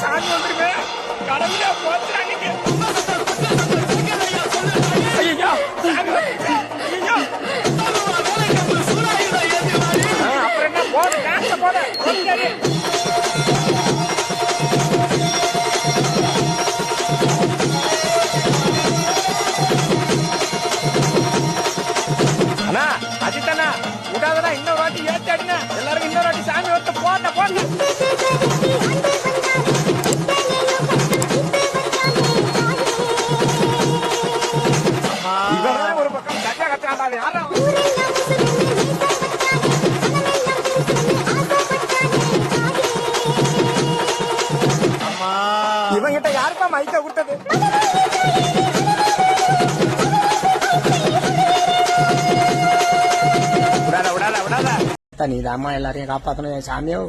சாமி வந்துருமே. கடவுளே போச்சு அஜித்தண்ணா விடாதடா இன்னொரு வாட்டி ஏத்தாடினா எல்லாருக்கும் இவரே ஒரு பக்கம் கச்சா கச்சாண்டா யாரா இவங்கிட்ட யாருப்பா மைக்க கொடுத்தது? நீ தாமா எல்லாரையும் சாமியோ.